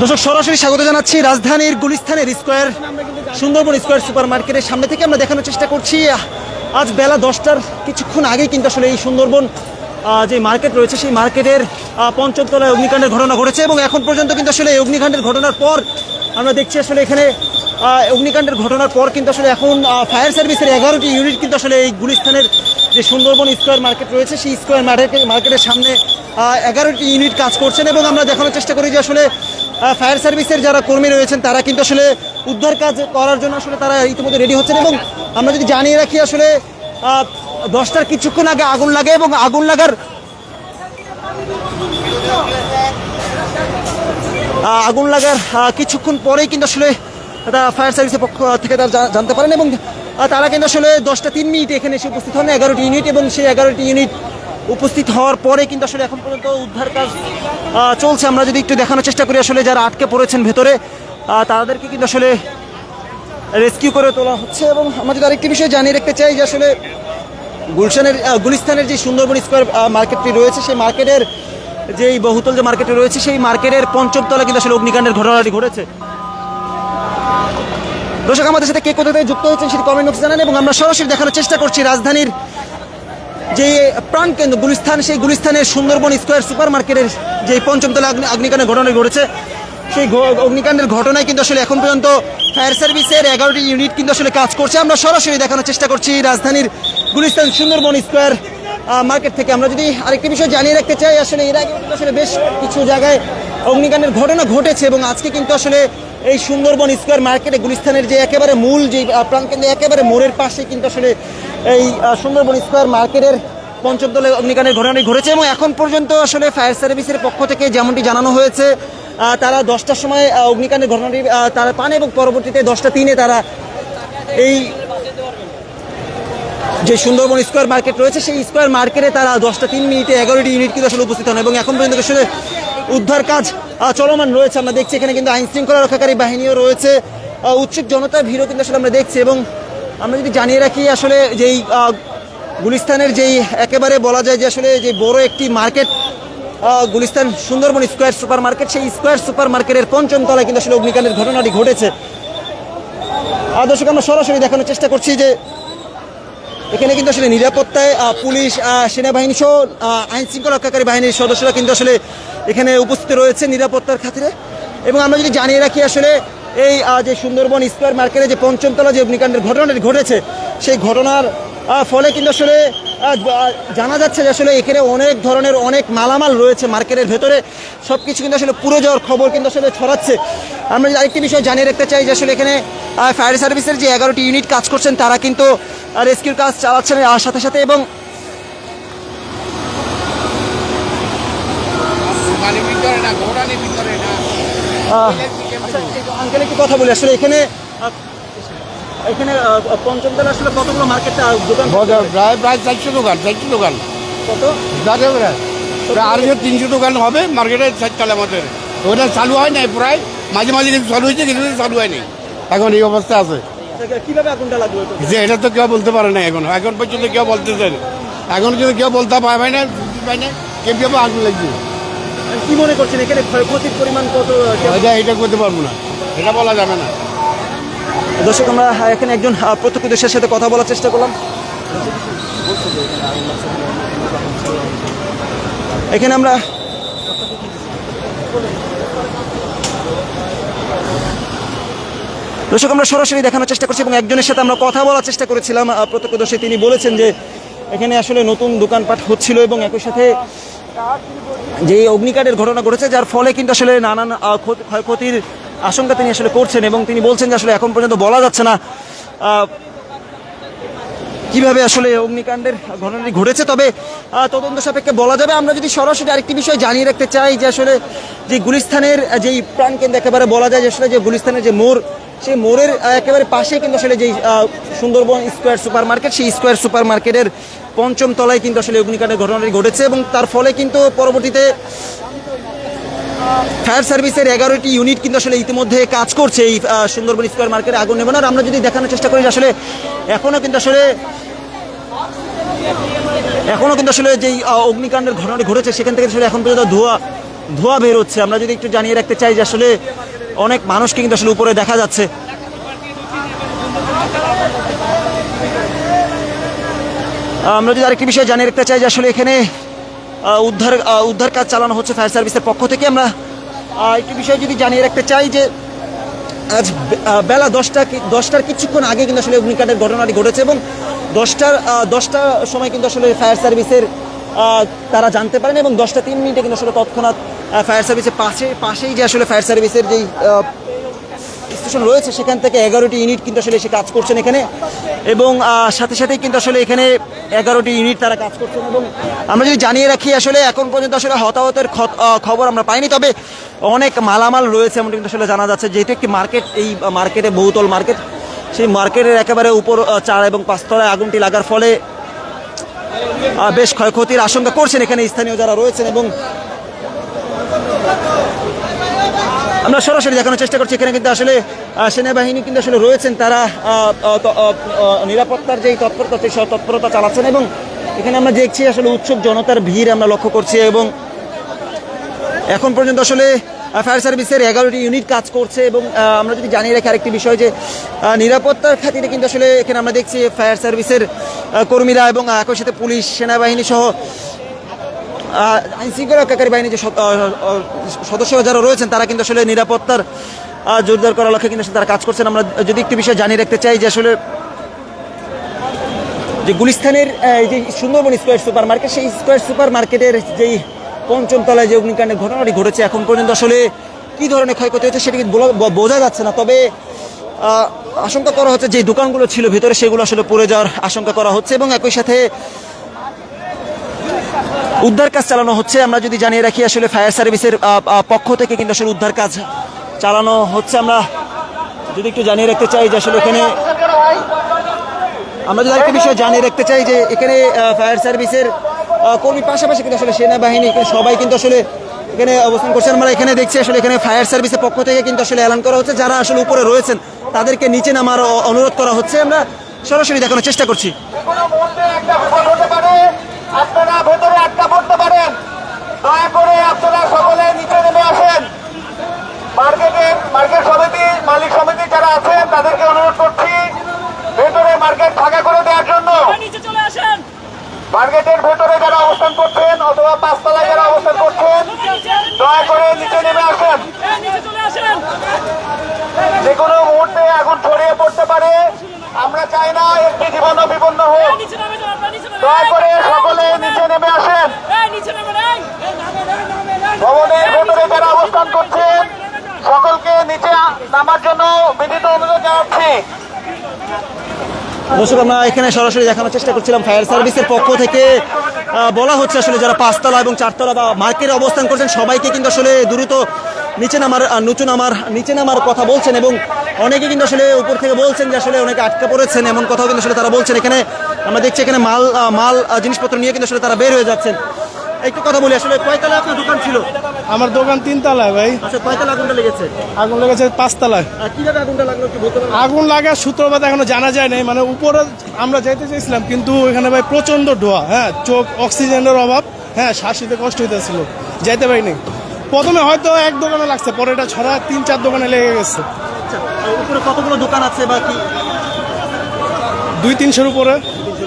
দর্শক, সরাসরি স্বাগত জানাচ্ছি রাজধানীর গুলিস্তানের স্কোয়ার, সুন্দরবন স্কোয়ার সুপার মার্কেটের সামনে থেকে আমরা দেখানোর চেষ্টা করছি। আজ বেলা দশটার কিছুক্ষণ আগেই কিন্তু আসলে এই সুন্দরবন যে মার্কেট রয়েছে সেই মার্কেটের আহ, পঞ্চম তলায় অগ্নিকাণ্ডের ঘটনা ঘটেছে এবং এখন পর্যন্ত কিন্তু আসলে এই অগ্নিকাণ্ডের ঘটনার পর আমরা দেখছি আসলে এখানে অগ্নিকাণ্ডের ঘটনার পর কিন্তু আসলে এখন ফায়ার সার্ভিসের এগারোটি ইউনিট কিন্তু আসলে এই গুলিস্তানের যে সুন্দরবন স্কোয়ার মার্কেট রয়েছে সেই স্কোয়ার মার্কেট মার্কেটের সামনে এগারোটি ইউনিট কাজ করছেন এবং আমরা দেখানোর চেষ্টা করি যে আসলে ফায়ার সার্ভিসের যারা কর্মী রয়েছেন তারা কিন্তু আসলে উদ্ধার কাজ করার জন্য আসলে তারা ইতিমধ্যে রেডি হচ্ছেন এবং আমরা যদি জানিয়ে রাখি আসলে দশটার কিছুক্ষণ আগে আগুন লাগে এবং আগুন লাগার আগুন লাগার কিছুক্ষণ পরেই কিন্তু আসলে ফায়ার সার্ভিসের পক্ষ থেকে তারা জানতে পারেন এবং তারা কিন্তু আসলে দশটা তিন মিনিট এখানে এসে উপস্থিত হন, এগারোটি ইউনিট এবং সেই এগারোটি ইউনিট উপস্থিত হওয়ার পরে কিন্তু আসলে এখন পর্যন্ত উদ্ধার কাজ চলছে। আমরা যদি একটু দেখানোর চেষ্টা করি আসলে যারা আটকে পড়েছেন ভেতরে তাদেরকে কিন্তু আসলে রেস্কিউ করে তোলা হচ্ছে এবং আমরা যদি আরেকটি বিষয় জানিয়ে রাখতে চাই যে আসলে গুলশানের গুলিস্তানের যে সুন্দরবন স্কোয়ার মার্কেটটি রয়েছে, সেই মার্কেটের যেই বহুতল যে মার্কেটে রয়েছে, সেই মার্কেটের পঞ্চম তলা কিন্তু আসলে অগ্নিকাণ্ডের ঘটনাটি ঘটেছে। দর্শক, আমাদের সাথে কে কোথা যুক্ত হয়েছেন সেটি কমেন্ট বক্সে জানান এবং আমরা সরাসরি দেখানোর চেষ্টা করছি রাজধানীর যে প্রাণকেন্দ্র, গুলিস্তান, সেই গুলিস্তানের সুন্দরবন স্কোয়ার সুপার মার্কেটের যে পঞ্চমতলা অগ্নি, অগ্নিকাণ্ডের ঘটনা ঘটেছে। সেই অগ্নিকাণ্ডের ঘটনায় কিন্তু আসলে এখন পর্যন্ত ফায়ার সার্ভিসের এগারোটি ইউনিট কিন্তু আসলে কাজ করছে। আমরা সরাসরি দেখানোর চেষ্টা করছি রাজধানীর গুলিস্তান সুন্দরবন স্কোয়ার মার্কেট থেকে। আমরা যদি আরেকটি বিষয় জানিয়ে রাখতে চাই, আসলে এর আগে আসলে বেশ কিছু জায়গায় অগ্নিকাণ্ডের ঘটনা ঘটেছে এবং আজকে কিন্তু আসলে এই সুন্দরবন স্কোয়ার মার্কেটে গুলিস্তানের যে একেবারে মূল যে প্রাণকেন্দ্র একেবারে মোড়ের পাশে কিন্তু আসলে এই সুন্দরবন স্কোয়ার মার্কেটের পঞ্চম তলে অগ্নিকাণ্ডের ঘটনাটি ঘটেছে এবং এখন পর্যন্ত আসলে ফায়ার সার্ভিসের পক্ষ থেকে যেমনটি জানানো হয়েছে তারা দশটার সময় অগ্নিকাণ্ডের ঘটনাটি তারা পান এবং পরবর্তীতে দশটা তিনে তারা এই যে সুন্দরবন স্কোয়ার মার্কেট রয়েছে, সেই স্কোয়ার মার্কেটে তারা দশটা তিন মিনিটে এগারোটি ইউনিট কিন্তু আসলে উপস্থিত হন এবং এখন পর্যন্ত আসলে উদ্ধার কাজ চলমান রয়েছে। আমরা দেখছি এখানে কিন্তু আইন শৃঙ্খলা রক্ষাকারী বাহিনীও রয়েছে। উৎসুক জনতার ভিড়ও কিন্তু আসলে আমরা দেখছি এবং আমরা যদি জানিয়ে রাখি আসলে যেই গুলিস্তানের যেই একেবারে বলা যায় যে আসলে যে বড় একটি market Gulistan Sundarban square super market সেই স্কোয়ার সুপার মার্কেটের পঞ্চম তলায় কিন্তু আসলে অগ্নিকাণ্ডের ঘটনাটি ঘটেছে। দর্শক, আমরা সরাসরি দেখানোর চেষ্টা করছি যে এখানে কিন্তু আসলে নিরাপত্তায় পুলিশ সেনাবাহিনী সহ আইন শৃঙ্খলা রক্ষাকারী বাহিনীর সদস্যরা কিন্তু আসলে এখানে উপস্থিত রয়েছে নিরাপত্তার খাতিরে। এবং আমরা যদি জানিয়ে রাখি আসলে এই যে সুন্দরবন স্কোয়ার মার্কেটে যে পঞ্চমতলা যে অগ্নিকাণ্ডের ঘটনাটি ঘটেছে, সেই ঘটনার ফলে কিন্তু আসলে জানা যাচ্ছে যে আসলে এখানে অনেক ধরনের অনেক মালামাল রয়েছে মার্কেটের ভেতরে। সব কিছু কিন্তু আসলে পুরো যাওয়ার খবর কিন্তু আসলে ছড়াচ্ছে। আমরা আরেকটি বিষয় জানিয়ে রাখতে চাই যে আসলে এখানে ফায়ার সার্ভিসের যে এগারোটি ইউনিট কাজ করছেন তারা কিন্তু রেস্কিউর কাজ চালাচ্ছেন আর সাথে সাথে এবং আহ, আচ্ছা, আঙ্কেল একটু কথা বলি। আসলে এখানে এখানে আহ, পঞ্চমতলা আসলে কতগুলো মার্কেট দোকান প্রায় প্রায় চারশো দোকান চারশো দোকান। কত? যাতে প্রায় আড়াইশো তিনশো দোকান হবে মার্কেটে চারতলা আমাদের ওটা চালু হয় নাই প্রায় মাঝে মাঝে কিছু চালু হয়েছে কিছু চালু হয়নি এখন এই অবস্থা আছে। আচ্ছা, এটা? যে এটা তো কেউ বলতে পারে না এখন। এখন পর্যন্ত কেউ বলতেছে না এখন কিন্তু কেউ বলতে পারবে না পারে না কেউ কেউ আগুন লাগছে। কি মনে করছেন? এখানে ক্ষয়ক্ষতির পরিমাণ কত? এটা এটা করতে পারব না। এটা বলা যাবে না। দর্শক, আমরা এখানে একজন প্রত্যক্ষদর্শীর সাথে কথা বলার চেষ্টা করলাম। এখানে আমরা দর্শক, আমরা সরাসরি দেখানোর চেষ্টা করছি এবং একজনের সাথে আমরা কথা বলার চেষ্টা করেছিলাম। প্রত্যক্ষদর্শী তিনি বলেছেন যে এখানে আসলে নতুন দোকানপাট হচ্ছিল এবং একই সাথে যে অগ্নিকাণ্ডের ঘটনা ঘটেছে, যার ফলে কিন্তু আসলে নানান ক্ষয়ক্ষতির আশঙ্কা তিনি আসলে করছেন এবং তিনি বলছেন যে আসলে এখন পর্যন্ত বলা যাচ্ছে না কীভাবে আসলে অগ্নিকাণ্ডের ঘটনাটি ঘটেছে। তবে তদন্ত সাপেক্ষে বলা যাবে আমরা যদি সরাসরি আরেকটি বিষয় জানিয়ে রাখতে চাই যে আসলে যে গুলিস্তানের আহ, যেই প্রাণকেন্দ্র একেবারে বলা যায় যে আসলে যে গুলিস্তানের যে মোড় সেই মোড়ের একেবারে পাশে কিন্তু আসলে যেই সুন্দরবন স্কোয়ার সুপার মার্কেট সেই স্কোয়ার সুপার মার্কেটের পঞ্চম তলায় কিন্তু আসলে অগ্নিকাণ্ডের ঘটনাটি ঘটেছে এবং তার ফলে কিন্তু পরবর্তীতে ফায়ার সার্ভিসের এগারোটি ইউনিট কিন্তু আসলে ইতিমধ্যে কাজ করছে এই সুন্দরবন স্কোয়ার মার্কেটে আগুন নেবানোর আমরা যদি দেখানোর চেষ্টা করি আসলে এখনও কিন্তু আসলে এখনও কিন্তু আসলে যেই অগ্নিকাণ্ডের ঘটনাটি ঘটেছে, সেখান থেকে আসলে এখন পর্যন্ত ধোঁয়া ধোঁয়া বের হচ্ছে। আমরা যদি একটু জানিয়ে রাখতে চাই যে আসলে অনেক মানুষকে কিন্তু আসলে উপরে দেখা যাচ্ছে। আমরা যদি আরেকটি বিষয় জানিয়ে রাখতে চাই যে আসলে এখানে উদ্ধার উদ্ধার কাজ চালানো হচ্ছে ফায়ার সার্ভিসের পক্ষ থেকে। আমরা একটি বিষয় যদি জানিয়ে রাখতে চাই যে, আজ বেলা দশটা দশটার কিছুক্ষণ আগে কিন্তু আসলে অগ্নিকাণ্ডের ঘটনাটি ঘটেছে এবং দশটার দশটার সময় কিন্তু আসলে ফায়ার সার্ভিসের তারা জানতে পারেন এবং দশটা তিন মিনিটে কিন্তু আসলে তৎক্ষণাৎ ফায়ার সার্ভিসের পাশে, পাশেই যে আসলে ফায়ার সার্ভিসের যেই স্টেশন রয়েছে, সেখান থেকে এগারোটি ইউনিট কিন্তু আসলে এসে কাজ করছেন এখানে। এবং সাথে সাথেই কিন্তু আসলে এখানে এগারোটি ইউনিট তারা কাজ করছেন। এবং আমরা যদি জানিয়ে রাখি, আসলে এখন পর্যন্ত আসলে হতাহতের খবর আমরা পাইনি, তবে অনেক মালামাল রয়েছে এমনটি কিন্তু আসলে জানা যাচ্ছে যেহেতু একটি মার্কেট এই মার্কেটে বহুতল মার্কেট সেই মার্কেটের একেবারে উপর চার এবং পাঁচতলায় আগুনটি লাগার ফলে বেশ ক্ষয়ক্ষতির আশঙ্কা করছেন এখানে স্থানীয় যারা রয়েছেন। এবং আমরা সরাসরি দেখানোর চেষ্টা করছি। এখানে কিন্তু আসলে সেনাবাহিনী কিন্তু আসলে রয়েছেন। তারা নিরাপত্তার যেই তৎপরতা, সেই তৎপরতা চালাচ্ছেন এবং এখানে আমরা দেখছি আসলে উৎসুক জনতার ভিড় আমরা লক্ষ্য করছি এবং এখন পর্যন্ত আসলে ফায়ার সার্ভিসের এগারোটি ইউনিট কাজ করছে এবং আমরা যদি জানিয়ে রাখি আরেকটি বিষয় যে নিরাপত্তার খাতিরে কিন্তু আসলে এখানে আমরা দেখছি ফায়ার সার্ভিসের কর্মীরা এবং একই সাথে পুলিশ, সেনাবাহিনী সহ আইন শৃঙ্খলা রক্ষাকারী বাহিনীর যে সদ- আহ, আহ, সদস্য যারা রয়েছেন তারা কিন্তু আসলে নিরাপত্তার জোরদার করার লক্ষ্যে কিন্তু তারা কাজ করছেন। আমরা যদি একটি বিষয় জানিয়ে রাখতে চাই যে আসলে যে গুলিস্তানের যে সুন্দরবন স্কোয়ার সুপার মার্কেট সেই স্কোয়ার সুপার মার্কেটের যেই পঞ্চম তলায় যে অগ্নিকাণ্ডের ঘটনাটি ঘটেছে এখন পর্যন্ত আসলে কি ধরনের ক্ষয়ক্ষতি হচ্ছে সেটা বোঝা যাচ্ছে না। তবে আশঙ্কা করা হচ্ছে যে দোকানগুলো ছিল ভিতরে সেগুলো আসলে পড়ে যাওয়ার আশঙ্কা করা হচ্ছে এবং একই সাথে উদ্ধার কাজ চালানো হচ্ছে, আমরা যদি জানিয়ে রাখি আসলে ফায়ার সার্ভিসের পক্ষ থেকে কিন্তু আসলে উদ্ধার কাজ চালানো হচ্ছে। আমরা যদি একটু জানিয়ে রাখতে চাই যে আসলে এখানে আমরা যদি একটা বিষয় জানিয়ে রাখতে চাই যে এখানে ফায়ার সার্ভিসের কর্মী পাশাপাশি কিন্তু আসলে সেনাবাহিনী সবাই কিন্তু আসলে এখানে অবস্থান করছেন। আমরা এখানে দেখছি আসলে এখানে ফায়ার সার্ভিসের পক্ষ থেকে কিন্তু আসলে অ্যালান করা হচ্ছে। যারা আসলে উপরে রয়েছেন, তাদেরকে নিচে নামার অনুরোধ করা হচ্ছে। আমরা সরাসরি দেখানোর চেষ্টা করছি। আপনারা ভেতরে আটকা পড়তে পারেন। দয়া করে আপনারা সকলে নিচে নেমে আসেন। মার্কেটের মার্কেট সমিতি মালিক সমিতি যারা আছেন তাদেরকে অনুরোধ করছি ভেতরে মার্কেট ফাঁকা করে দেওয়ার জন্য। মার্কেটের ভেতরে যারা অবস্থান করছেন অথবা পাঁচতলায় যারা অবস্থান করছেন দয়া করে নিচে নেমে আসেন। আসেন। যে কোনো মুহূর্তে আগুন ছড়িয়ে পড়তে পারে। আমরা চাই না একটি জীবনও বিপন্ন হোক। দয়া করে সকলে নিচে নেমে আসেন। ভবনের ভেতরে যারা অবস্থান করছেন সকলকে নিচে নামার জন্য বিনীত অনুরোধ জানাচ্ছি। দর্শক আমরা এখানে সরাসরি দেখানোর চেষ্টা করছিলাম ফায়ার সার্ভিসের পক্ষ থেকে। বলা হচ্ছে আসলে যারা পাঁচতলা এবং চারতলা বা মার্কেটে অবস্থান করছেন সবাইকে কিন্তু আসলে দ্রুত নিচে নামার নিচু নামার নিচে নামার কথা বলছেন এবং অনেকে কিন্তু আসলে উপর থেকে বলছেন যে আসলে অনেকে আটকা পড়েছেন এমন কথাও কিন্তু আসলে তারা বলছেন এখানে। আমরা দেখছি এখানে মাল মাল জিনিসপত্র নিয়ে কিন্তু আসলে তারা বের হয়ে যাচ্ছেন। একটু কথা বলি আসলে কয়তলা আপনার দোকান ছিল? আমার দোকান তিনতলায় ভাই। আচ্ছা কয়তলা আগুনটা লেগেছে? আগুন লেগেছে পাঁচতলায়। আর কীভাবে আগুনটা লাগল বলতে আগুন লাগার সূত্রপাত এখনও জানা যায় নাই। মানে উপরে আমরা যেতে চাইছিলাম কিন্তু এখানে ভাই প্রচণ্ড ধোয়া হ্যাঁ চোখ অক্সিজেনের অভাব হ্যাঁ শ্বাস নিতে কষ্ট হইতেছিল যাইতে পারিনি। প্রথমে হয়তো এক দোকানে লাগছে পরে এটা ছড়া তিন চার দোকানে লেগে গেছে। আচ্ছা উপরে কতগুলো দোকান আছে বা কি? দুই তিনশোর উপরে।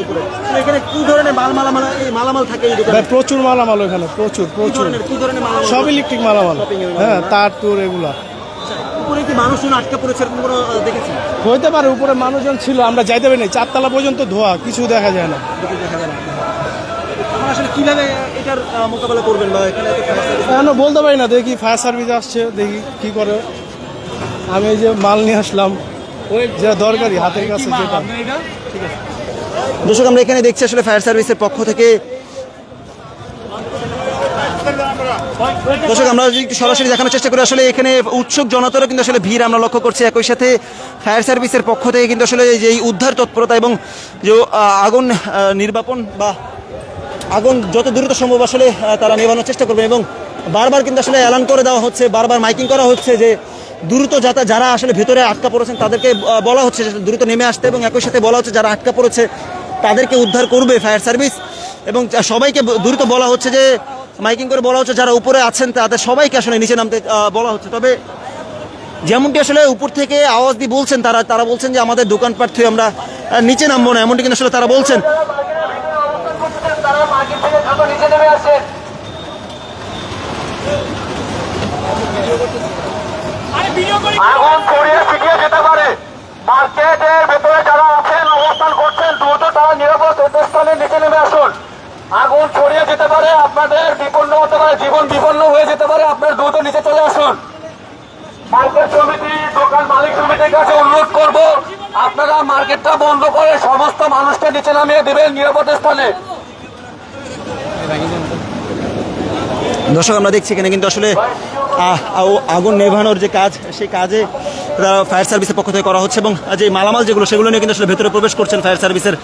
তো এখানে কি ধরনের মাল মালামাল এই মালামাল থাকে এই দোকানে? ভাই প্রচুর মালামাল ওখানে প্রচুর প্রচুর। ধরনের কি ধরনের মালামাল। সব ইলেকট্রিক মালামাল। হ্যাঁ তার টুর এগুলা। আচ্ছা, উপরে কি মানুষজন আটকা পড়েছে এরকম কোনো হইতে পারে উপরে মানুষজন ছিল আমরা যাইতে পারিনি। চারতলা পর্যন্ত ধোয়া কিছু দেখা যায় না। দেখে দেখা যায় না। এখন আসলে কীভাবে এটার মোকাবেলা করবেন বা এখানে এখনও বলতে পারি না দেখি ফায়ার সার্ভিস আসছে দেখি কি করে। আমি এই যে মাল নিয়ে আসলাম ওই যে দরকারি হাতের কাছে যেটা। দর্শক, আমরা এখানে দেখছি আসলে ফায়ার সার্ভিসের পক্ষ থেকে। দর্শক, আমরা যদি একটু সরাসরি দেখানোর চেষ্টা করি, আসলে এখানে উৎসুক জনতারও কিন্তু আসলে ভিড় আমরা লক্ষ্য করছি একই সাথে। ফায়ার সার্ভিসের পক্ষ থেকে কিন্তু আসলে এই যে এই উদ্ধার তৎপরতা এবং যে আগুন নির্বাপন বা আগুন যত দ্রুত সম্ভব আসলে তারা নেভানোর চেষ্টা করবেন এবং বারবার কিন্তু আসলে এলান করে দেওয়া হচ্ছে, বারবার মাইকিং করা হচ্ছে যে দ্রুত যাতা যারা আসলে ভেতরে আটকা পড়েছেন, তাদেরকে বলা হচ্ছে দ্রুত নেমে আসতে এবং একই সাথে বলা হচ্ছে যারা আটকা পড়েছে, তাদেরকে উদ্ধার করবে ফায়ার সার্ভিস। এবং সবাইকে দ্রুত বলা হচ্ছে যে, মাইকিং করে বলা হচ্ছে যারা উপরে আছেন, তাদের সবাইকে আসলে নিচে নামতে বলা হচ্ছে। তবে যেমনটি আসলে উপর থেকে আওয়াজ দিয়ে বলছেন, তারা তারা বলছেন যে আমাদের দোকানপাট থেকে আমরা নিচে নামবো না, এমনটি কিন্তু আসলে তারা বলছেন। আগুন ছড়িয়ে ছিটিয়ে যেতে পারে। মার্কেটের ভেতরে যারা আছেন অবস্থান করছেন দ্রুত তারা নিরাপদ স্থানে নিচে নেমে আসুন। আগুন ছড়িয়ে যেতে পারে আপনাদের বিপন্ন হতে পারে জীবন বিপন্ন হয়ে যেতে পারে আপনার দ্রুত নিচে চলে আসুন। মার্কেট সমিতি দোকান মালিক সমিতির কাছে অনুরোধ করব আপনারা মার্কেটটা বন্ধ করে সমস্ত মানুষকে নিচে নামিয়ে দেবেন নিরাপদ স্থানে। দর্শক আমরা দেখছি এখানে কিন্তু আসলে আগুন নেভানোর যে কাজ, সেই কাজে ফায়ার সার্ভিসের পক্ষ থেকে করা হচ্ছে এবং যে মালামাল যেগুলো, সেগুলো নিয়ে কিন্তু আসলে ভেতরে প্রবেশ করছেন ফায়ার সার্ভিসের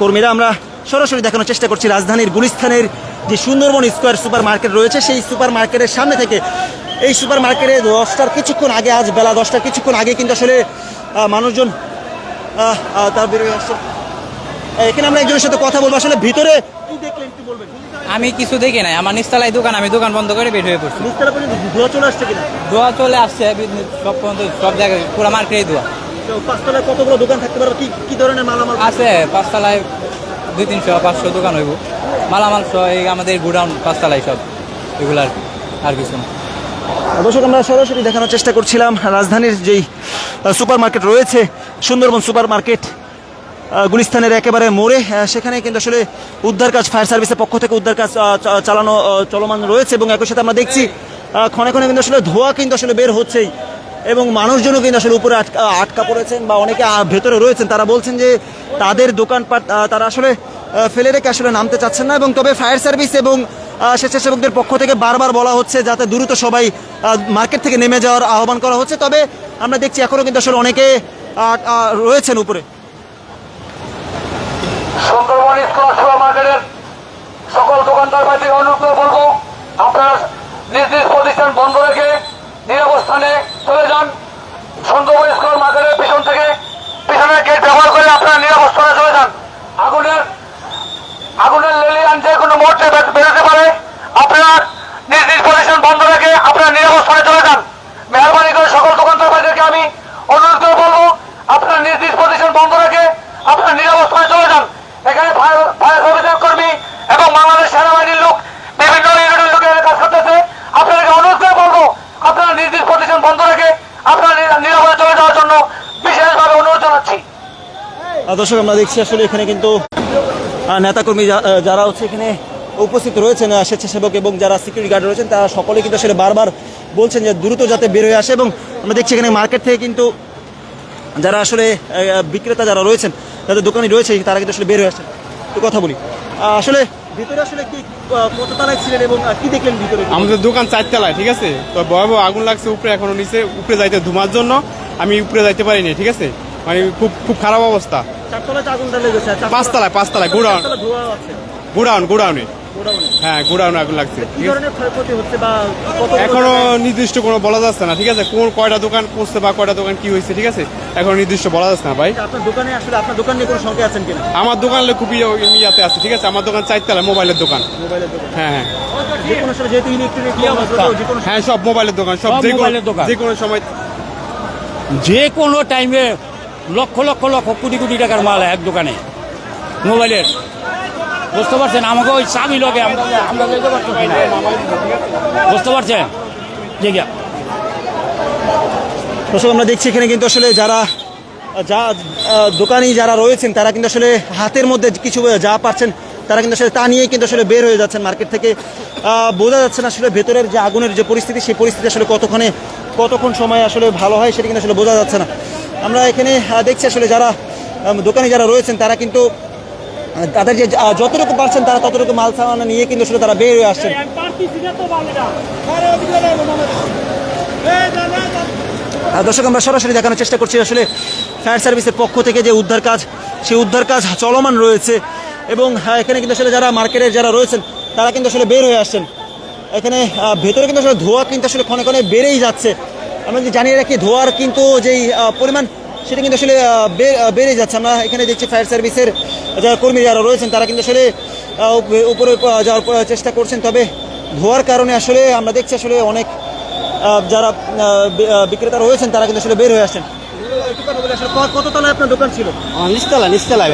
কর্মীরা। আমরা সরাসরি দেখানোর চেষ্টা করছি রাজধানীর গুলিস্থানের যে সুন্দরবন স্কোয়ার সুপার মার্কেট রয়েছে, সেই সুপার মার্কেটের সামনে থেকে। এই সুপার মার্কেটে দশটার কিছুক্ষণ আগে, আজ বেলা দশটার কিছুক্ষণ আগে কিন্তু আসলে মানুষজন তার বেরোয় আসছে। এখানে আমরা একজনের সাথে কথা বলব। আসলে ভিতরে কি দেখলেন একটু বলবেন? আমি কিছু দেখি নাই। আমার নিচতলায় দোকান আমি দোকান বন্ধ করে বের হয়ে পড়ছি। নিচতলা পর্যন্ত ধোয়া চলে আসছে কিনা? চলে আসছে সব পর্যন্ত সব জায়গায় পুরো মার্কেটে দোয়া তো পাঁচতলায় কতগুলো দোকান থাকতে পারবে? কি কি ধরনের মালামাল? আছে পাঁচতলায় দুই তিনশো পাঁচশো দোকান হইব। মালামাল এই আমাদের গুডাউন পাঁচতলায় সব। এগুলো আর। আর কিছু না। দর্শক আমরা সরাসরি দেখানোর চেষ্টা করছিলাম রাজধানীর যেই সুপার মার্কেট রয়েছে সুন্দরবন সুপার মার্কেট গুলিস্তানের একেবারে মোড়ে। সেখানে কিন্তু আসলে উদ্ধার কাজ, ফায়ার সার্ভিসের পক্ষ থেকে উদ্ধার কাজ চালানো চলমান রয়েছে এবং একই সাথে আমরা দেখছি ক্ষণে ক্ষণে কিন্তু আসলে ধোঁয়া কিন্তু আসলে বের হচ্ছেই এবং মানুষজনও কিন্তু আসলে উপরে আটকা আটকা পড়েছেন বা অনেকে ভেতরে রয়েছেন। তারা বলছেন যে তাদের দোকানপাট তারা আসলে ফেলে রেখে আসলে নামতে চাচ্ছেন না এবং তবে ফায়ার সার্ভিস এবং স্বেচ্ছাসেবকদের পক্ষ থেকে বারবার বলা হচ্ছে যাতে দ্রুত সবাই মার্কেট থেকে নেমে যাওয়ার আহ্বান করা হচ্ছে। তবে আমরা দেখছি এখনও কিন্তু আসলে অনেকে রয়েছেন উপরে। সুন্দরবন স্কোয়ার সুপার মার্কেটের সকল দোকানদার ভাইদের অনুরোধ বলব, আপনার নিজ নিজ প্রতিষ্ঠান বন্ধ রেখে নিরাপদ স্থানে চলে যান। সুন্দরবন স্কোয়ার মার্কেটের পিছন থেকে, পিছনের গেট ব্যবহার করে আপনারা নিরাপস্থানে চলে যান। আগুনের আগুনের লেলিয়ান যে কোনো মুহূর্তে বেরোতে পারে। আপনারা নিজ নিজ প্রতিষ্ঠান বন্ধ রেখে আপনারা নিরাপস্থানে চলে যান। মেহরবানি করে সকল দোকানদার ভাইদেরকে আমি অনুরোধ করে বলব আপনারা নিজ নিজ প্রতিষ্ঠান বন্ধ রেখে আপনারা নিরাপদ স্থানে চলে যান এখানে ফায়ার ফায়ার সার্ভিসের কর্মী এবং বাংলাদেশ সেনাবাহিনীর লোক বিভিন্ন ইউনিটের লোক এখানে কাজ করতেছে আপনাদেরকে অনুরোধ করে বলব আপনারা নিজ নিজ প্রতিষ্ঠান বন্ধ রেখে আপনারা নিরা- নিরাপদে চলে যাওয়ার জন্য বিশেষভাবে অনুরোধ জানাচ্ছি আহ, দর্শক আমরা দেখছি আসলে এখানে কিন্তু নেতাকর্মী যারা হচ্ছে এখানে উপস্থিত রয়েছেন স্বেচ্ছাসেবক এবং যারা সিকিউরিটি গার্ড রয়েছেন তারা সকলে কিন্তু আসলে বারবার বলছেন যে দ্রুত যাতে বের হয়ে আসে এবং আমরা দেখছি এখানে মার্কেট থেকে কিন্তু যারা আসলে বিক্রেতা যারা রয়েছেন যাদের দোকানে রয়েছে তারা কিন্তু আসলে বের হয়ে আসেন তো কথা বলি। আসলে ভিতরে আসলে কি আহ, কত তালায় ছিলেন এবং কি দেখলেন ভিতরে? আমাদের দোকান চারতলায় ঠিক আছে? তো ভয়াবহ আগুন লাগছে উপরে এখনও নিচে উপরে যাইতে ধুমার জন্য আমি উপরে যাইতে পারিনি ঠিক আছে? মানে খুব খুব খারাপ অবস্থা। চারতলা- পাঁচতলায় পাঁচতলায় গোডাউন চারতলা গোডাউন গোডাউনে গোডাউনে। হ্যাঁ গোডাউনে আগুন লাগছে। এখনও নির্দিষ্ট কোনো বলা যাচ্ছে না ঠিক আছে? কোন কয়টা দোকান করছে বা কয়টা দোকান কি হয়েছে ঠিক আছে? এখন নির্দিষ্ট বলা যাচ্ছে না ভাই। আপনার দোকানে আসলে আপনার দোকান নিয়ে কোনো সংখ্যা আছেন কিনা? আমার দোকান খুবই ইয়াতে আছে ঠিক আছে? আমার দোকান চারতলায় মোবাইলের দোকান। মোবাইলের দোকান। হ্যাঁ হ্যাঁ। যে কোনো সময় যেহেতু ইলেকট্রনিক যে কোনো হ্যাঁ সব মোবাইলের দোকান সব সব যে কোনো দোকান। যে কোনো সময় যে কোনো টাইমে লক্ষ লক্ষ লক্ষ, কোটি কোটি টাকার মাল এক দোকানে। মোবাইলের। বুঝতে পারছেন? আমাকে ওই চাবি লগে বুঝতে পারছেন? দর্শক, আমরা দেখছি এখানে কিন্তু আসলে যারা, যা, দোকানি যারা রয়েছেন, তারা কিন্তু আসলে হাতের মধ্যে কিছু যা পাচ্ছেন, তারা কিন্তু আসলে তা নিয়ে কিন্তু আসলে বের হয়ে যাচ্ছেন মার্কেট থেকে। বোঝা যাচ্ছে না আসলে ভেতরের যে আগুনের যে পরিস্থিতি, সেই পরিস্থিতি আসলে কতক্ষণে কতক্ষণ সময় আসলে ভালো হয়, সেটা কিন্তু আসলে বোঝা যাচ্ছে না। আমরা এখানে দেখছি আসলে যারা দোকানে যারা রয়েছেন, তারা কিন্তু তাদের যে যতটুকু পারছেন তারা ততটুকু মাল সামানা নিয়ে কিন্তু আসলে তারা বের হয়ে আসছেন। দর্শক, আমরা সরাসরি দেখানোর চেষ্টা করছি আসলে ফায়ার সার্ভিসের পক্ষ থেকে যে উদ্ধার কাজ, সেই উদ্ধার কাজ চলমান রয়েছে। এবং এখানে কিন্তু আসলে যারা মার্কেটের যারা রয়েছেন, তারা কিন্তু আসলে বের হয়ে আসছেন। এখানে ভেতরে কিন্তু আসলে ধোঁয়া কিন্তু আসলে ক্ষণে ক্ষণে বেড়েই যাচ্ছে। আমরা যদি জানিয়ে রাখি ধোঁয়ার কিন্তু যেই পরিমাণ সেটা কিন্তু আসলে বেড়ে যাচ্ছে। আমরা এখানে দেখছি ফায়ার সার্ভিসের যারা কর্মী যারা রয়েছেন তারা কিন্তু আসলে উপরে যাওয়ার চেষ্টা করছেন। তবে ধোয়ার কারণে আসলে আমরা দেখছি আসলে অনেক যারা বিক্রেতা রয়েছেন তারা কিন্তু আসলে বের হয়ে আসলে কত তলায় আপনার দোকান ছিল? নিচতলা নিচতলা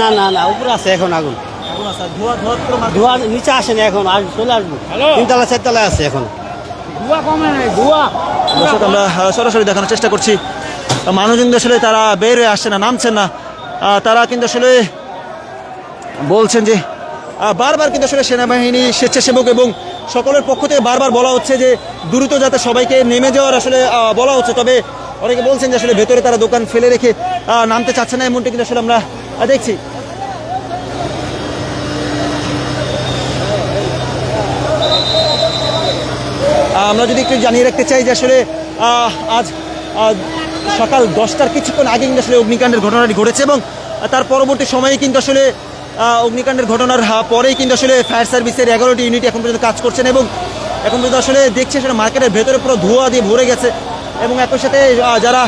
না না না উপরে আছে এখন আগুন। ধোঁয়া ধোঁয়া নিচে আসেনি এখন চলে আসব। তিনতলা চারতলায় আছে এখন। দর্শক, আমরা সরাসরি দেখানোর চেষ্টা করছি। মানুষজন আসলে তারা বের হয়ে আসছে না, নামছেন না। তারা কিন্তু আসলে বলছেন যে বারবার কিন্তু আসলে সেনাবাহিনী স্বেচ্ছাসেবক এবং সকলের পক্ষ থেকে বারবার বলা হচ্ছে যে, দ্রুত যাতে সবাইকে নেমে যাওয়ার আসলে বলা হচ্ছে। তবে অনেকে বলছেন যে আসলে ভেতরে তারা দোকান ফেলে রেখে নামতে চাচ্ছে না, এমনটি কিন্তু আসলে আমরা দেখছি। আমরা যদি একটু জানিয়ে রাখতে চাই যে আসলে আজ সকাল দশটার কিছুক্ষণ আগে কিন্তু আসলে অগ্নিকাণ্ডের ঘটনাটি ঘটেছে এবং তার পরবর্তী সময়ে কিন্তু আসলে অগ্নিকাণ্ডের ঘটনার পরেই কিন্তু আসলে ফায়ার সার্ভিসের এগারোটি ইউনিট এখন পর্যন্ত কাজ করছেন এবং এখন পর্যন্ত আসলে দেখছি আসলে মার্কেটের ভেতরে পুরো ধোঁয়া দিয়ে ভরে গেছে এবং একই সাথে যারা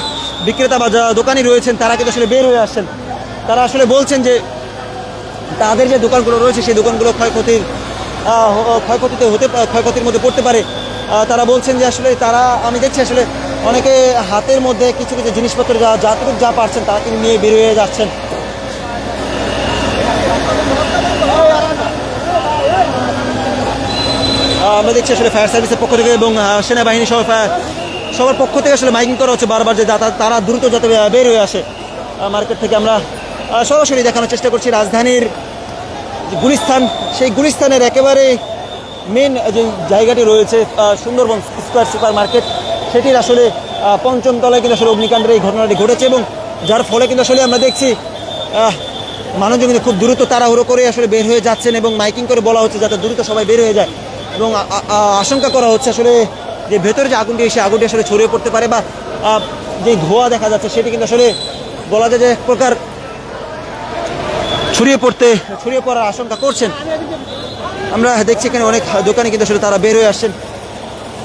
বিক্রেতা বা দোকানি রয়েছেন, তারা কিন্তু আসলে বের হয়ে আসছেন। তারা আসলে বলছেন যে তাদের যে দোকানগুলো রয়েছে, সেই দোকানগুলো ক্ষয়ক্ষতির ক্ষয়ক্ষতিতে হতে, ক্ষয়ক্ষতির মধ্যে পড়তে পারে। তারা বলছেন যে আসলে তারা, আমি দেখছি আসলে অনেকে হাতের মধ্যে কিছু কিছু জিনিসপত্র যা, যাতটুকু যা পারছেন তারা কিন্তু নিয়ে বের হয়ে যাচ্ছেন আমরা দেখছি আসলে ফায়ার সার্ভিসের পক্ষ থেকে এবং সেনাবাহিনী সহ সবার পক্ষ থেকে আসলে মাইকিং করা হচ্ছে বারবার যে তারা দ্রুত যাতে বের হয়ে আসে। মার্কেট থেকে আমরা সরাসরি দেখানোর চেষ্টা করছি রাজধানীর যে গুলিস্তান, সেই গুলিস্তানের একেবারে মেন যে জায়গাটি রয়েছে সুন্দরবন স্কোয়ার সুপার মার্কেট সেটির আসলে পঞ্চম তলায় কিন্তু আসলে অগ্নিকাণ্ডের এই ঘটনাটি ঘটেছে এবং যার ফলে কিন্তু আসলে আমরা দেখছি মানুষজন কিন্তু খুব দ্রুত তাড়াহুড়ো করে আসলে বের হয়ে যাচ্ছেন এবং মাইকিং করে বলা হচ্ছে যাতে দ্রুত সবাই বের হয়ে যায় এবং আশঙ্কা করা হচ্ছে আসলে যে ভেতরে যে আগুনটি এসে আগুনটি আসলে ছড়িয়ে পড়তে পারে বা যে ধোঁয়া দেখা যাচ্ছে সেটি কিন্তু আসলে বলা যায় যে এক প্রকার ছড়িয়ে পড়তে, ছড়িয়ে পড়ার আশঙ্কা করছেন। আমরা দেখছি এখানে অনেক দোকানে কিন্তু আসলে তারা বের হয়ে আসছেন।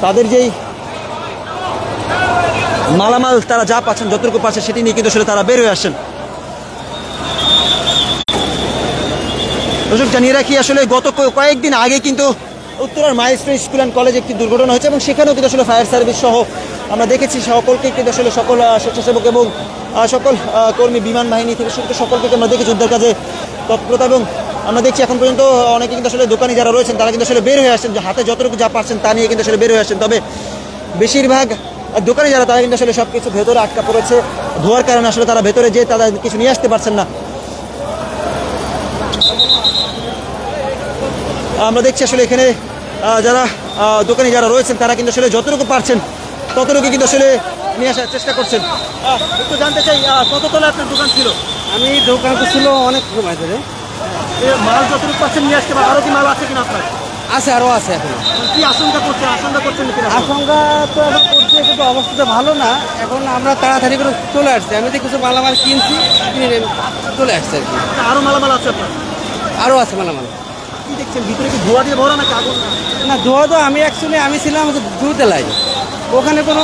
তাদের যেই মালামাল তারা যা পাচ্ছেন, যতটুকু পাচ্ছেন সেটি নিয়ে কিন্তু আসলে তারা বের হয়ে আসছেন। জানিয়ে রাখি, আসলে গত কয়েকদিন আগে কিন্তু উত্তরার মাইস্ট্রি স্কুল অ্যান্ড কলেজে একটি দুর্ঘটনা হয়েছে এবং সেখানেও কিন্তু আসলে ফায়ার সার্ভিস সহ আমরা দেখেছি, সকলকে কিন্তু আসলে সকল স্বেচ্ছাসেবক এবং সকল কর্মী, বিমান বাহিনী থেকে সকলকে আমরা দেখেছি উদ্ধার কাজে তৎপরতা এবং আমরা দেখছি এখন পর্যন্ত অনেকে কিন্তু আসলে দোকানে যারা রয়েছেন তারা কিন্তু আসলে বের হয়ে আসছেন হাতে যতটুকু যা পারছেন তা নিয়ে কিন্তু আসলে বের হয়ে আসছেন। তবে বেশিরভাগ দোকানে যারা তারা কিন্তু আসলে সব কিছু ভেতরে আটকা পড়েছে। ধোয়ার কারণে আসলে তারা ভেতরে যেয়ে তারা কিছু নিয়ে আসতে পারছেন না। আমরা দেখছি আসলে এখানে যারা দোকানে যারা রয়েছেন তারা কিন্তু আসলে যতটুকু পারছেন ততটুকু কিন্তু আসলে নিয়ে আসার চেষ্টা করছেন। একটু জানতে চাই আহ, কত তলা আপনার দোকান ছিল? আমি দোকান ছিল অনেক সময় ধরে। মাল যতটুকু পাচ্ছেন নিয়ে আসতে পারেন। আরও কি মাল আছে কিনা আপনার? আছে আরও আছে এখন। কি আশঙ্কা করছেন? আশঙ্কা করছেন কিনা? আশঙ্কা তো এখন করছে কিন্তু অবস্থাটা ভালো না। এখন আমরা তাড়াতাড়ি করে চলে আসছি। আমি তো কিছু মালামাল কিনছি কিনে চলে আসছি আর কি। আরও মালামাল আছে আপনার? আরও আছে মালামাল। কি দেখছেন? ভিতরে কি ধোয়া দিয়ে ভরা নাকি আগুন? না ধোয়া তো আমি অ্যাকচুয়ালি আমি ছিলাম দুতলায় ওখানে কোনো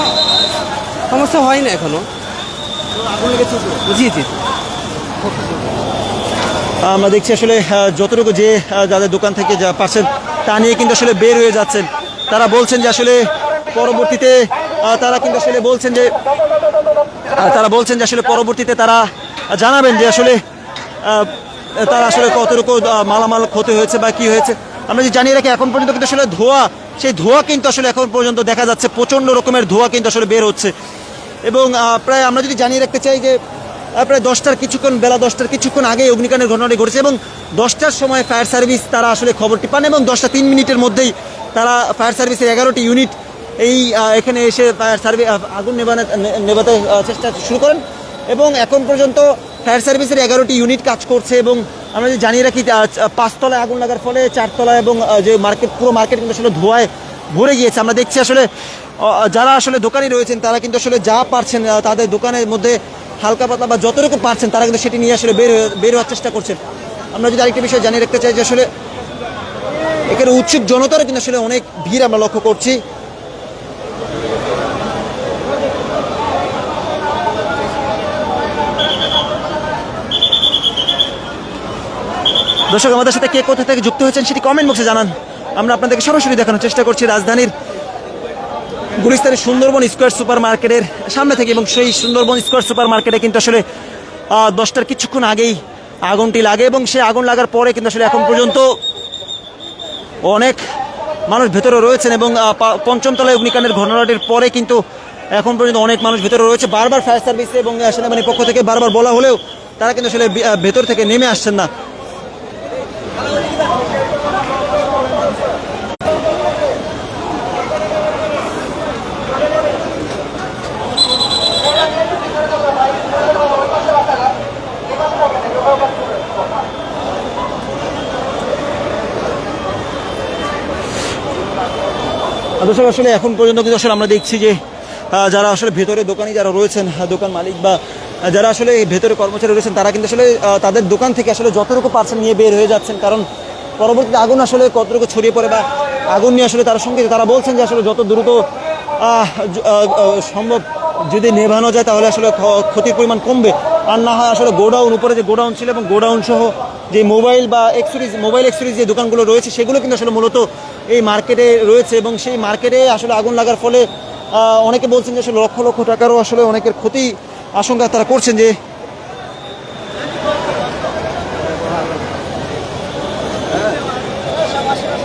সমস্যা হয় না এখনও। আগুন লেগেছে উপরে? জি জি। আমরা দেখছি আসলে যতটুকু যে যাদের দোকান থেকে যা পাচ্ছেন, তা নিয়ে কিন্তু আসলে বের হয়ে যাচ্ছেন। তারা বলছেন যে আসলে পরবর্তীতে তারা কিন্তু আসলে বলছেন যে তারা বলছেন যে আসলে পরবর্তীতে তারা জানাবেন যে আসলে তারা আসলে কতটুকু মালামাল ক্ষতি হয়েছে বা কি হয়েছে। আমরা যে জানিয়ে রাখি, এখন পর্যন্ত কিন্তু আসলে ধোঁয়া, সেই ধোঁয়া কিন্তু আসলে এখন পর্যন্ত দেখা যাচ্ছে, প্রচণ্ড রকমের ধোঁয়া কিন্তু আসলে বের হচ্ছে। এবং প্রায় আমরা যদি জানিয়ে রাখতে চাই যে প্রায় দশটার কিছুক্ষণ, বেলা দশটার কিছুক্ষণ আগে অগ্নিকাণ্ডের ঘটনাটি ঘটেছে এবং দশটার সময় ফায়ার সার্ভিস তারা আসলে খবরটি পান এবং দশটা তিন মিনিটের মধ্যেই তারা ফায়ার সার্ভিসের এগারোটি ইউনিট এই এখানে এসে ফায়ার সার্ভিস আগুন নেবানো নে- নেভাতে চেষ্টা শুরু করেন এবং এখন পর্যন্ত ফায়ার সার্ভিসের এগারোটি ইউনিট কাজ করছে এবং আমরা যদি জানিয়ে রাখি পাঁচতলায় আগুন লাগার ফলে চারতলা এবং যে মার্কেট, পুরো মার্কেট কিন্তু আসলে ধোঁয়ায় ভরে গিয়েছে। আমরা দেখছি আসলে যারা আসলে দোকানি রয়েছেন তারা কিন্তু আসলে যা পারছেন তাদের দোকানের মধ্যে হালকা পাতলা বা যতটুকু পারছেন, তারা কিন্তু সেটি নিয়ে আসলে বের বের হওয়ার চেষ্টা করছেন। আমরা যদি আরেকটি বিষয় জানিয়ে রাখতে চাই যে আসলে এখানে উৎসুক জনতারও কিন্তু আসলে অনেক ভিড় আমরা লক্ষ্য করছি। দর্শক, আমাদের সাথে কে কোথা থেকে যুক্ত হয়েছেন সেটি কমেন্ট বক্সে জানান। আমরা আপনাদেরকে সরাসরি দেখানোর চেষ্টা করছি রাজধানীর গুলিস্তানের সুন্দরবন স্কোয়ার সুপার মার্কেটের সামনে থেকে এবং সেই সুন্দরবন স্কোয়ার সুপার মার্কেটে কিন্তু আসলে দশটার কিছুক্ষণ আগেই আগুনটি লাগে এবং সেই আগুন লাগার পরে কিন্তু আসলে এখন পর্যন্ত অনেক মানুষ ভেতরে রয়েছেন এবং আহ, পা- পঞ্চম তলায় অগ্নিকাণ্ডের ঘটনাটির পরে কিন্তু এখন পর্যন্ত অনেক মানুষ ভেতরে রয়েছে। বারবার ফায়ার সার্ভিস এবং সেনাবাহিনীর পক্ষ থেকে বারবার বলা হলেও তারা কিন্তু আসলে ভেতর থেকে নেমে আসছেন না। দর্শক, আসলে এখন পর্যন্ত কিন্তু আসলে আমরা দেখছি যে যারা আসলে ভেতরে দোকানি যারা রয়েছেন দোকান মালিক বা যারা আসলে ভেতরে কর্মচারী রয়েছেন, তারা কিন্তু আসলে তাদের দোকান থেকে আসলে যতটুকু পার্সেল নিয়ে বের হয়ে যাচ্ছেন, কারণ পরবর্তীতে আগুন আসলে কতটুকু ছড়িয়ে পড়ে বা আগুন নিয়ে আসলে তারা সঙ্গে তারা বলছেন যে আসলে যত দ্রুত সম্ভব যদি নেভানো যায়, তাহলে আসলে ক্ষতির পরিমাণ কমবে। আর না হয় আসলে গোডাউন উপরে যে গোডাউন ছিল এবং গোডাউন সহ যে মোবাইল বা এক্সরিজ মোবাইল এক্সরিজ যে দোকানগুলো রয়েছে, সেগুলো কিন্তু আসলে মূলত এই মার্কেটে রয়েছে এবং সেই মার্কেটে আসলে আগুন লাগার ফলে অনেকে বলছেন যে আসলে লক্ষ লক্ষ টাকারও আসলে অনেকের ক্ষতি আশঙ্কা তারা করছেন যে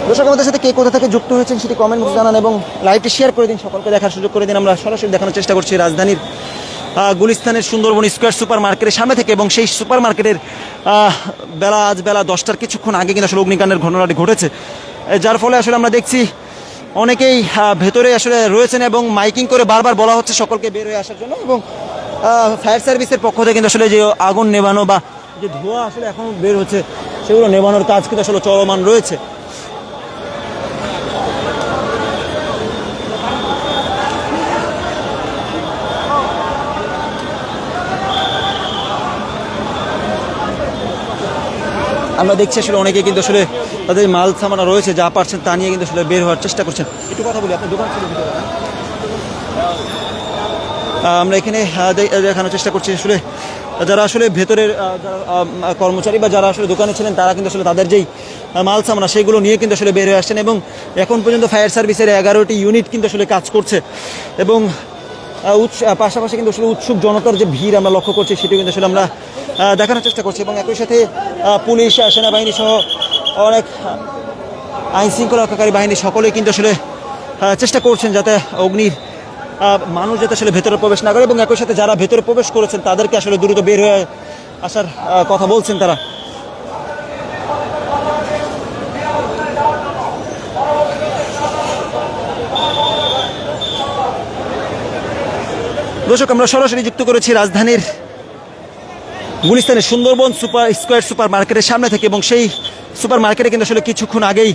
দর্শক, আমাদের সাথে কে কোথা থেকে যুক্ত হয়েছেন সেটি কমেন্ট বক্সে জানান এবং লাইভটি শেয়ার করে দিন, সকলকে দেখার সুযোগ করে দিন। আমরা সরাসরি দেখানোর চেষ্টা করছি রাজধানীর গুলিস্তানের সুন্দরবন স্কোয়ার সুপার মার্কেটের সামনে থেকে এবং সেই সুপার মার্কেটের বেলা আজ বেলা দশটার কিছুক্ষণ আগে কিন্তু আসলে অগ্নিকাণ্ডের ঘটনাটি ঘটেছে। যার ফলে আসলে আমরা দেখছি অনেকেই ভেতরে আসলে রয়েছেন এবং মাইকিং করে বারবার বলা হচ্ছে সকলকে বের হয়ে আসার জন্য এবং ফায়ার সার্ভিসের পক্ষ থেকে কিন্তু আসলে যে আগুন নেভানো বা যে ধোঁয়া আসলে এখন বের হচ্ছে, সেগুলো নেভানোর কাজ কিন্তু আসলে চলমান রয়েছে। আমরা দেখছি আসলে অনেকে কিন্তু আসলে তাদের মাল সামানা রয়েছে যা পারছেন তা নিয়ে কিন্তু আসলে বের হওয়ার চেষ্টা করছেন। একটু কথা বলি আপনার দোকান আমরা এখানে দেখানোর চেষ্টা করছি আসলে। যারা আসলে ভেতরের কর্মচারী বা যারা আসলে দোকানে ছিলেন তারা কিন্তু আসলে তাদের যেই মাল সামানা সেগুলো নিয়ে কিন্তু আসলে বের হয়ে আসছেন এবং এখন পর্যন্ত ফায়ার সার্ভিসের এগারোটি ইউনিট কিন্তু আসলে কাজ করছে। এবং উৎস পাশাপাশি কিন্তু আসলে উৎসুক জনতার যে ভিড় আমরা লক্ষ্য করছি সেটি কিন্তু আসলে আমরা দেখানোর চেষ্টা করছি। এবং একই সাথে পুলিশ সেনাবাহিনী সহ অনেক আইন শৃঙ্খলা রক্ষাকারী বাহিনী সকলেই কিন্তু আসলে চেষ্টা করছেন যাতে অগ্নির মানুষ যাতে আসলে ভেতরে প্রবেশ না করে এবং একই সাথে যারা ভেতরে প্রবেশ করেছেন তাদেরকে আসলে দ্রুত বের হয়ে আসার কথা বলছেন তারা। দর্শক, আমরা সরাসরি যুক্ত করেছি রাজধানীর গুলিস্তানের সুন্দরবন সুপার স্কোয়ার সুপার মার্কেটের সামনে থেকে এবং সেই সুপার মার্কেটে কিন্তু আসলে কিছুক্ষণ আগেই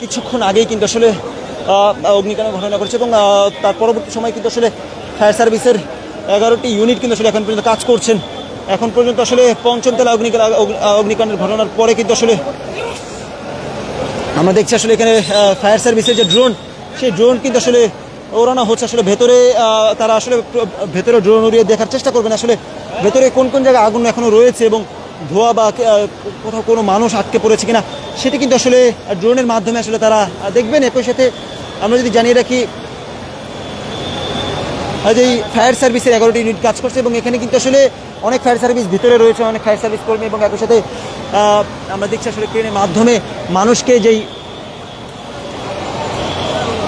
কিছুক্ষণ আগেই কিন্তু আসলে আহ, অগ্নিকাণ্ডের ঘটনা ঘটেছে এবং তার পরবর্তী সময় কিন্তু আসলে ফায়ার সার্ভিসের এগারোটি ইউনিট কিন্তু আসলে এখন পর্যন্ত কাজ করছেন। এখন পর্যন্ত আসলে পঞ্চম অগ্নিকাণ্ড অগ্নিকাণ্ডের ঘটনার পরে কিন্তু আসলে আমরা দেখছি আসলে এখানে ফায়ার সার্ভিসের যে ড্রোন সেই ড্রোন কিন্তু আসলে ওড়ানো হচ্ছে আসলে ভেতরে তারা আসলে ভেতরে ড্রোন উড়িয়ে দেখার চেষ্টা করবেন। আসলে ভেতরে কোন কোন জায়গায় আগুন এখনও রয়েছে এবং ধোয়া বা কোথাও কোনো মানুষ আটকে পড়েছে কিনা, সেটি কিন্তু আসলে ড্রোনের মাধ্যমে আসলে তারা দেখবেন। একই সাথে আমরা যদি জানিয়ে রাখি যে ফায়ার সার্ভিসের এগারোটি ইউনিট কাজ করছে এবং এখানে কিন্তু আসলে অনেক ফায়ার সার্ভিস ভিতরে রয়েছে, অনেক ফায়ার সার্ভিস কর্মী এবং একই সাথে আমরা দেখছি আসলে ট্রেনের মাধ্যমে মানুষকে যেই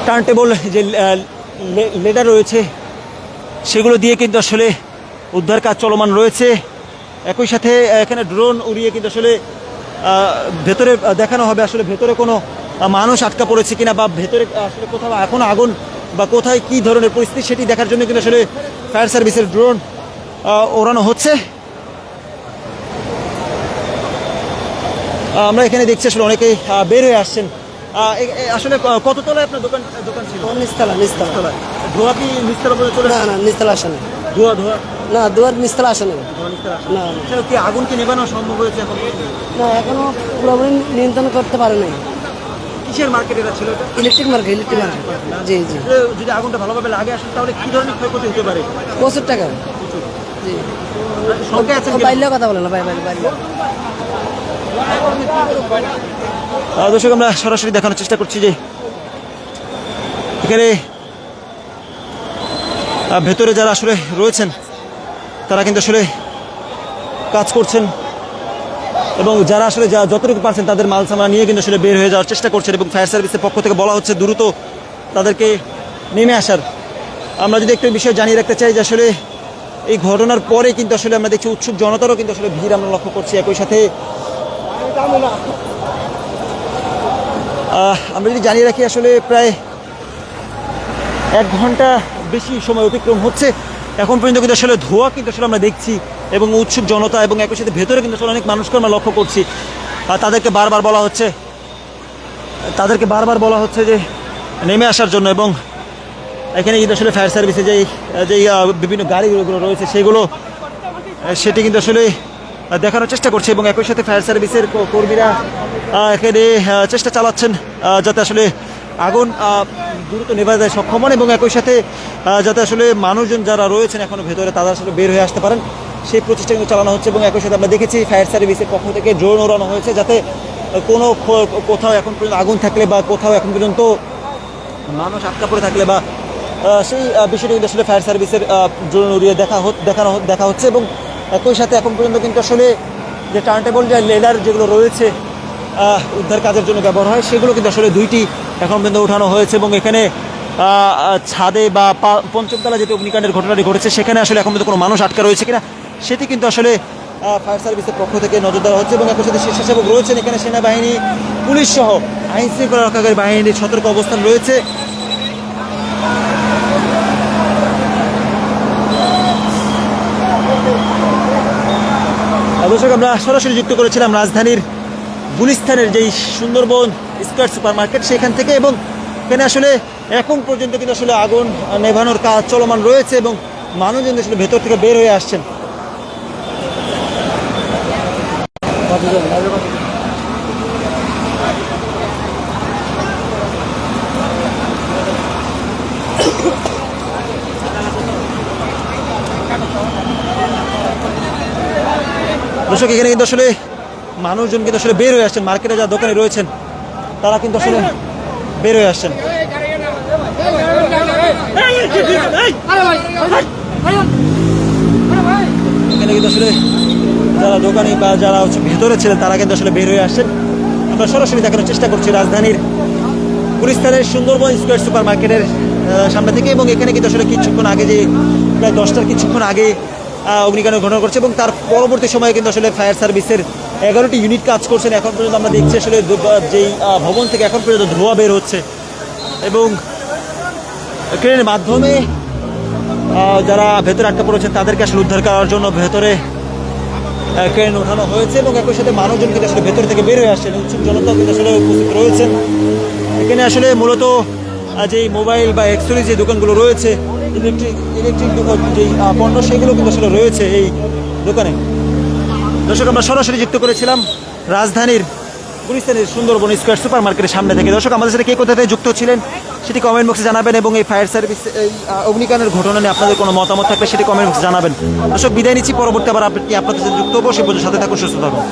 টার্ন টেবল যে লেডার রয়েছে, সেগুলো দিয়ে কিন্তু আসলে উদ্ধার কাজ চলমান রয়েছে। একই সাথে এখানে ড্রোন উড়িয়ে কিন্তু আসলে ভেতরে দেখানো হবে আসলে ভেতরে কোনো মানুষ আটকা পড়েছে কিনা বা ভেতরে আসলে কোথাও এখন আগুন বা কোথায় কি ধরনের পরিস্থিতি, সেটি দেখার জন্য কিন্তু আসলে ফায়ার সার্ভিসের ড্রোন ওড়ানো হচ্ছে। আমরা এখানে দেখছি আসলে অনেকেই বের হয়ে আসছেন। আসলে কত তলায় আপনার দোকান দোকান ছিল? নিস্তলা নিস্তলা ধোয়া কি নিস্তলা পর্যন্ত চলে না? না নিস্তলা আসে না। ধোয়া ধোয়া? না দুয়ার নিস্তলা আসে না। না। কি আগুন কি নেবানো সম্ভব হয়েছে এখন না এখনও পুরোপুরি নিয়ন্ত্রণ করতে পারে নাই। কিসের মার্কেট এটা ছিল এটা? ইলেকট্রিক মার্কেট ইলেকট্রিক মার্কেট জি জি। যদি আগুনটা ভালোভাবে লাগে আসলে তাহলে কি ধরনের ক্ষয়ক্ষতি হতে পারে? প্রচুর টাকা। জি। সঙ্গে আছেন ও কথা বলে না বাই বাই বাইলে দর্শক, আমরা সরাসরি দেখানোর চেষ্টা করছি যে এখানে ভেতরে যারা আসলে রয়েছেন, তারা কিন্তু আসলে কাজ করছেন এবং যারা আসলে যা যতটুকু পারছেন তাদের মাল সামানা নিয়ে কিন্তু আসলে বের হয়ে যাওয়ার চেষ্টা করছেন এবং ফায়ার সার্ভিসের পক্ষ থেকে বলা হচ্ছে দ্রুত তাদেরকে নেমে আসার। আমরা যদি একটু বিষয় জানিয়ে রাখতে চাই যে আসলে এই ঘটনার পরে কিন্তু আসলে আমরা দেখছি উৎসুক জনতারও কিন্তু আসলে ভিড় আমরা লক্ষ্য করছি একই সাথে। আমরা যদি জানিয়ে রাখি আসলে প্রায় এক ঘণ্টা বেশি সময় অতিক্রম হচ্ছে। এখন পর্যন্ত কিন্তু আসলে ধোঁয়া কিন্তু আসলে আমরা দেখছি এবং উৎসুক জনতা এবং একই সাথে ভেতরে কিন্তু আসলে অনেক মানুষকে আমরা লক্ষ্য করছি। আর তাদেরকে বারবার বলা হচ্ছে, তাদেরকে বারবার বলা হচ্ছে যে নেমে আসার জন্য এবং এখানে কিন্তু আসলে ফায়ার সার্ভিসে যেই যেই বিভিন্ন গাড়িগুলো রয়েছে সেগুলো, সেটি কিন্তু আসলে দেখানোর চেষ্টা করছে এবং একই সাথে ফায়ার সার্ভিসের কর্মীরা এখানে চেষ্টা চালাচ্ছেন যাতে আসলে আগুন দ্রুত নেভা যায় সক্ষম হন এবং একই সাথে যাতে আসলে মানুষজন যারা রয়েছেন এখনও ভেতরে, তারা আসলে বের হয়ে আসতে পারেন। সেই প্রচেষ্টা কিন্তু চালানো হচ্ছে এবং একই সাথে আমরা দেখেছি ফায়ার সার্ভিসের পক্ষ থেকে ড্রোন ওড়ানো হয়েছে যাতে কোনো কোথাও এখন পর্যন্ত আগুন থাকলে বা কোথাও এখন পর্যন্ত মানুষ আটকা পড়ে থাকলে বা সেই বিষয়টি কিন্তু আসলে ফায়ার সার্ভিসের ড্রোন উড়িয়ে দেখা দেখানো দেখা হচ্ছে এবং একই সাথে এখন পর্যন্ত কিন্তু আসলে যে টার্নটেবল যে লেডার যেগুলো রয়েছে উদ্ধার কাজের জন্য ব্যবহার হয়, সেগুলো কিন্তু আসলে দুইটি এখন পর্যন্ত উঠানো হয়েছে এবং এখানে ছাদে বা পঞ্চমতলা যেটি অগ্নিকাণ্ডের ঘটনাটি ঘটেছে, সেখানে আসলে এখন পর্যন্ত কোনো মানুষ আটকা রয়েছে কিনা, সেটি কিন্তু আসলে ফায়ার সার্ভিসের পক্ষ থেকে নজর দেওয়া হচ্ছে এবং একই সাথে স্বেচ্ছাসেবক রয়েছেন এখানে সেনাবাহিনী, পুলিশ সহ আইন শৃঙ্খলা রক্ষাকারী বাহিনীর সতর্ক অবস্থান রয়েছে। দর্শক আমরা সরাসরি যুক্ত করেছিলাম রাজধানীর গুলিস্তানের যেই সুন্দরবন স্কোয়ার সুপার মার্কেট সেখান থেকে এবং এখানে আসলে এখন পর্যন্ত কিন্তু আসলে আগুন নেভানোর কাজ চলমান রয়েছে এবং মানুষজন আসলে ভেতর থেকে বের হয়ে আসছেন। দর্শক, এখানে কিন্তু আসলে মানুষজন কিন্তু আসলে বের হয়ে আসছেন। মার্কেটে যা দোকানে রয়েছেন, তারা কিন্তু আসলে বের হয়ে আসছেন। এখানে কিন্তু আসলে যারা দোকানি বা যারা হচ্ছে ভেতরে ছিলেন, তারা কিন্তু আসলে বের হয়ে আসছেন। আমরা সরাসরি দেখানোর চেষ্টা করছি রাজধানীর গুলিস্তানের সুন্দরবন স্কোয়ার সুপার মার্কেটের সামনে থেকে। এবং এখানে কিন্তু আসলে কিছুক্ষণ আগে যে, প্রায় দশটার কিছুক্ষণ আগে আহ, অগ্নিকাণ্ডের ঘটনা করছে এবং তার পরবর্তী সময়ে কিন্তু আসলে ফায়ার সার্ভিসের এগারোটি ইউনিট কাজ করছেন এখন পর্যন্ত আমরা দেখছি আসলে যেই ভবন থেকে এখন পর্যন্ত ধোঁয়া বের হচ্ছে। এবং ক্রেনের মাধ্যমে যারা ভেতরে আটকা পড়েছেন তাদেরকে আসলে উদ্ধার করার জন্য ভেতরে ক্রেন ওঠানো হয়েছে এবং একই সাথে মানুষজন কিন্তু আসলে ভেতর থেকে বের হয়ে আসছেন। উৎসুক জনতা কিন্তু আসলে উপস্থিত রয়েছেন। এখানে আসলে মূলত যেই মোবাইল বা এক্সরি যে দোকানগুলো রয়েছে ইলেকট্রিক ইলেকট্রিক যেই পণ্য, সেগুলো কিন্তু আসলে রয়েছে এই দোকানে। দর্শক, আমরা সরাসরি যুক্ত করেছিলাম রাজধানীর, গুলিস্তানের সুন্দরবন স্কোয়ার সুপার মার্কেটের সামনে থেকে। দর্শক, আমাদের সাথে কে কোথা থেকে যুক্ত ছিলেন সেটি কমেন্ট বক্সে জানাবেন এবং এই ফায়ার সার্ভিস এই অগ্নিকাণ্ডের ঘটনা নিয়ে আপনাদের কোনো মতামত থাকলে সেটি কমেন্ট বক্সে জানাবেন। দর্শক, বিদায় নিচ্ছি। পরবর্তী আবার আপনি আপনাদের সাথে যুক্ত হব। সে পর্যন্ত সাথে থাকুন, সুস্থ থাকুন।